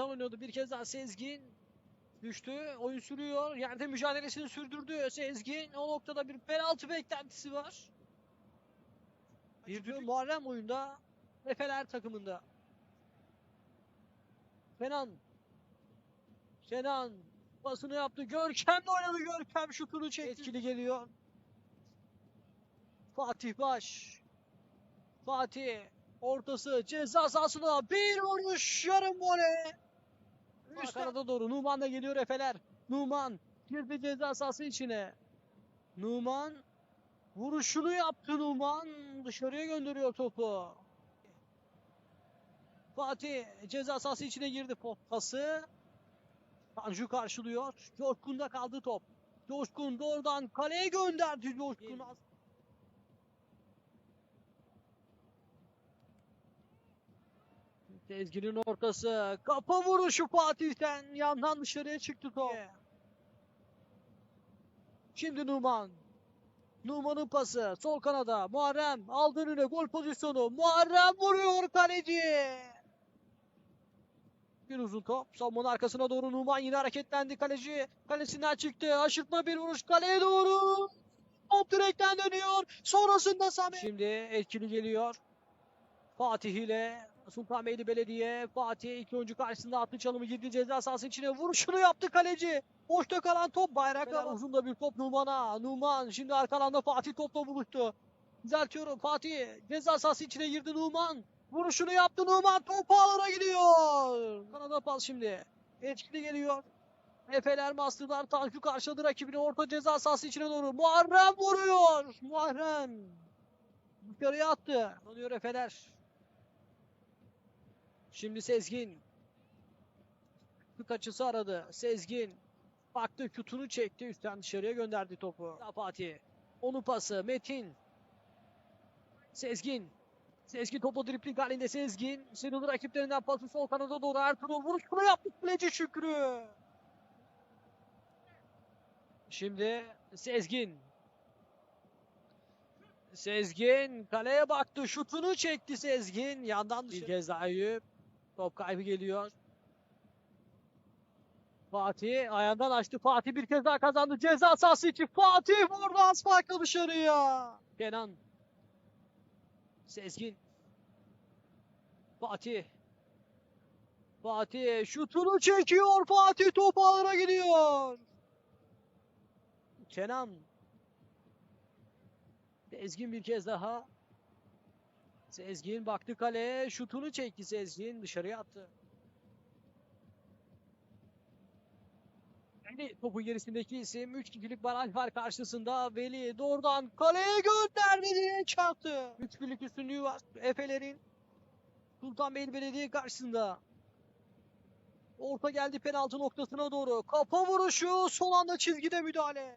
Yerden oynuyordu bir kez daha Sezgin. Düştü. Oyun sürüyor. Yerde mücadelesini sürdürdü. Sezgin. O noktada bir penaltı beklentisi var. Bir diyor Muharrem oyunda. Efeler takımında. Kenan. Kenan. Pasını yaptı. Görkem de oynadı. Görkem şutunu çekti. Etkili geliyor. Fatih Baş. Fatih. Ortası ceza sahasına bir vuruş yarım voley. Üst arada doğru Numan da geliyor Efeler. Numan girdi ceza sahası içine. Numan vuruşunu yaptı Numan. Dışarıya gönderiyor topu. Fatih ceza sahası içine girdi pası. Tanju karşılıyor. Coşkun'da kaldı top. Coşkun doğrudan kaleye gönderdi Coşkun. Sezgin'in ortası. Kafa vuruşu Fatih'ten. Yandan dışarıya çıktı top. Şimdi Numan. Numan'ın pası. Sol kanada. Muharrem aldı önüne gol pozisyonu. Muharrem vuruyor kaleci. Bir uzun top. Savunmanın arkasına doğru Numan yine hareketlendi. Kaleci kalesinden çıktı. Aşırtma bir vuruş kaleye doğru. Top direkten dönüyor. Sonrasında Samet. Şimdi etkili geliyor. Fatih ile Sultanbeyli Belediye. Fatih iki oyuncu karşısında attı çalımı girdi ceza sahası içine. Vuruşunu yaptı kaleci. Boşta kalan top bayraklar. Uzun da bir top Numan'a. Numan şimdi arka alanda Fatih topla buluştu. Düzeltiyorum Fatih. Ceza sahası içine girdi Numan. Vuruşunu yaptı Numan. Top ağlara gidiyor. Kanada pas şimdi. Etkili geliyor. Efeler Master'dan Tanju karşıladı rakibini orta ceza sahası içine doğru. Muharrem vuruyor. Muharrem. Yukarıya attı. Tanıyor Efeler. Şimdi Sezgin. Açısı aradı. Sezgin. Baktı şutunu çekti. Üstten dışarıya gönderdi topu. Fatih. Onun pası. Metin. Sezgin. Sezgin topu dripling halinde Sezgin. Sıyrıldı rakiplerinden pası sol kanada doğru Ertuğrul vuruşunu yaptı. Kuleci Şükrü. Şimdi Sezgin. Sezgin kaleye baktı. Şutunu çekti Sezgin. Yandan dışarı. Bir kez daha Eyüp. Top kaybı geliyor. Fatih ayağından açtı. Fatih bir kez daha kazandı. Ceza sahası için Fatih vurdu asfaltla dışarıya. Kenan. Sezgin. Fatih. Fatih şutunu çekiyor. Fatih top ağlara gidiyor. Kenan. Sezgin bir kez daha. Sezgin baktı kaleye. Şutunu çekti Sezgin. Dışarıya attı. Veli topun gerisindeki isim 3 kişilik baraj var karşısında. Veli doğrudan kaleye gönderdi diye çarptı. 3 birlik üstünlüğü var Efe'lerin. Sultanbeyli Belediye karşısında. Orta geldi penaltı noktasına doğru. Kafa vuruşu son anda çizgide müdahale.